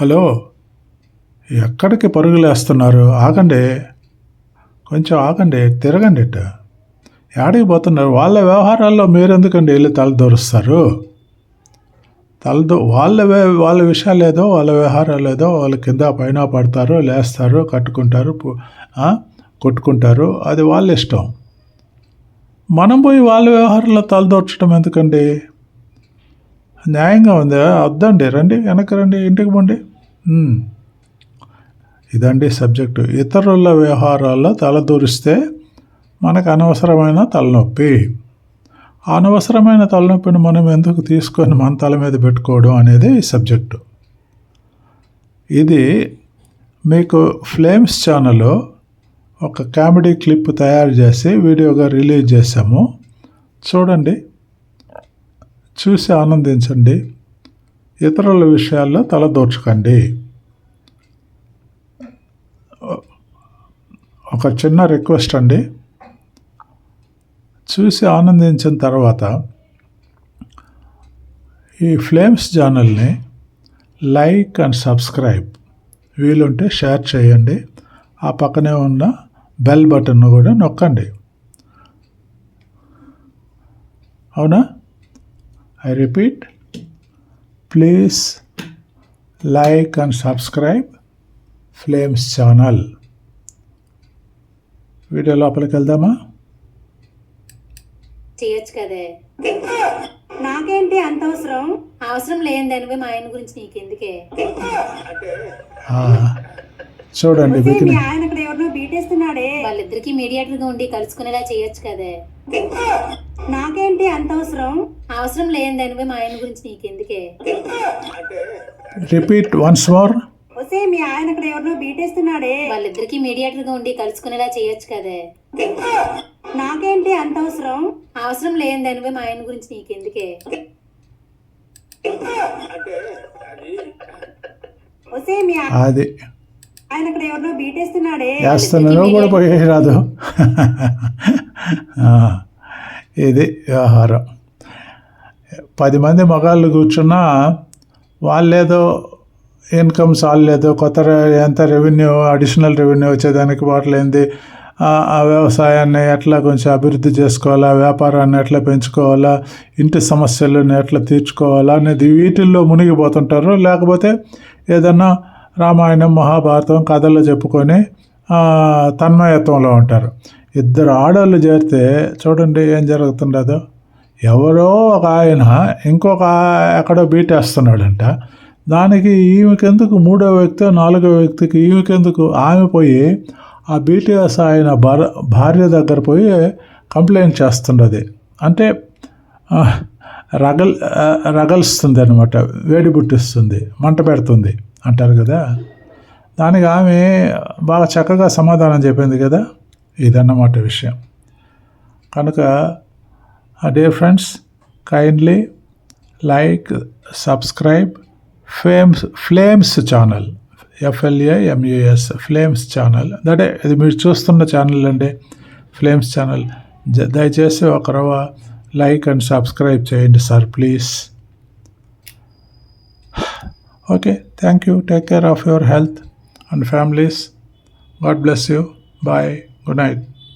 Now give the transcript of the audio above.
Hello ఎక్కడికి పరుగులేస్తున్నారు? ఆగండి. కొంచెం ఆగండి తిరగండి ఇట్ట ఏడికి పోతున్నారు? వాళ్ళ వ్యవహారాల్లో మీరెందుకండి వెళ్ళి తలదూరుస్తారు? తలదో వాళ్ళ వాళ్ళ విషయాలు ఏదో వాళ్ళ వ్యవహారాలు ఏదో వాళ్ళ కింద పైన పడతారు లేస్తారు కట్టుకుంటారు కొట్టుకుంటారు. అది వాళ్ళ ఇష్టం. మనం పోయి వాళ్ళ వ్యవహారంలో తలదూర్చడం ఎందుకండి? న్యాయంగా ఉందా. వద్దండి రండి వెనక్కి రండి ఇంటికి పోండి. ఇదండి సబ్జెక్టు. ఇతరుల వ్యవహారాల్లో తలదూరిస్తే మనకు అనవసరమైన తలనొప్పి. అనవసరమైన తలనొప్పిని మనం ఎందుకు తీసుకొని మన తల మీద పెట్టుకోవడం అనేది ఈ సబ్జెక్టు. ఇది మీకు ఫ్లేమ్స్ ఛానల్లో ఒక కామెడీ క్లిప్ తయారు చేసి వీడియోగా రిలీజ్ చేసాము చూడండి. చూసి ఆనందించండి. ఇతరుల విషయాల్లో తలదూర్చకండి ఒక చిన్న రిక్వెస్ట్ అండి. చూసి ఆనందించిన తర్వాత ఈ ఫ్లేమ్స్ ఛానల్ని లైక్ అండ్ సబ్స్క్రైబ్. వీలుంటే షేర్ చేయండి. ఆ పక్కనే ఉన్న బెల్ బటన్ను కూడా నొక్కండి. అవునా? I repeat please like and subscribe flames channel video లోపలికి వెళ్దామా? చేయొచ్చు కదే. నాకేంటి అంత అవసరం? అవసరం లేని దానిపై మా ఆయన గురించి నీకెందుకే? ఆ, చూడండి ఆయన అక్కడ ఎవరినో బీటేస్తున్నాడే. వాళ్ళిద్దరికి మీడియేటర్గా ఉండి కలుసుకునేలా చేయొచ్చు కదే. నాకేంటి అంత అవసరం? అవసరం లేని దానిపై మా ఆయన గురించి నీకెందుకే? రిపీట్ వన్స్ మోర్ వసే మీ ఆయన అక్కడ ఎవరినో బీటేస్తున్నాడే. వాళ్ళిద్దరికి మీడియేటర్గా ఉండి కలుసుకునేలా చేయొచ్చు కదే. నాకేంటి అంత అవసరం? అవసరం లేని దానిపై మా ఆయన గురించి నీకెందుకే? వసే మీ అది. ఆయన అక్కడ ఎవరినో బీటేస్తున్నాడే. వేస్తున్నాను కూడా పోయి రాదు ఇది వ్యవహారం. పది మంది మగాళ్ళు కూర్చున్నా వాళ్ళేదో ఇన్కమ్స్ వాళ్ళేదో కొత్త ఎంత రెవెన్యూ అడిషనల్ రెవెన్యూ వచ్చేదానికి వాటిలేంది? ఆ వ్యవసాయాన్ని ఎట్లా కొంచెం అభివృద్ధి చేసుకోవాలా? వ్యాపారాన్ని ఎట్లా పెంచుకోవాలా? ఇంటి సమస్యలను ఎట్లా తీర్చుకోవాలా? అనేది వీటిల్లో మునిగిపోతుంటారు. లేకపోతే ఏదన్నా రామాయణం మహాభారతం కథలు చెప్పుకొని తన్మయత్వంలో ఉంటారు. ఇద్దరు ఆడవాళ్ళు చేరితే చూడండి ఏం జరుగుతుండదో. ఎవరో ఒక ఆయన ఇంకొక ఎక్కడో బీటేస్తున్నాడంట దానికి ఈమెకెందుకు మూడో వ్యక్తి నాలుగో వ్యక్తికి ఈమెకెందుకు? ఆమె పోయి ఆ బీటీఎస్ ఆయన భర భార్య దగ్గర పోయి కంప్లైంట్ చేస్తున్నది అంటే రగల్ ఆ, రగల్స్తుంది అనమాట వేడి పుట్టిస్తుంది మంట పెడుతుంది. అంటారు కదా. దానికి ఆమె బాగా చక్కగా సమాధానం చెప్పింది కదా. ఇదన్నమాట విషయం. కనుక dear friends kindly like subscribe flames flames channel F L A M U S flames channel దటే ఇది మీరు చూస్తున్న ఛానల్ అండి. ఫ్లేమ్స్ ఛానల్ దయచేసి ఒక రవ లైక్ అండ్ సబ్స్క్రైబ్ చేయండి sir please Okay, thank you. Take care of your health and families. God bless you. Bye. Good night.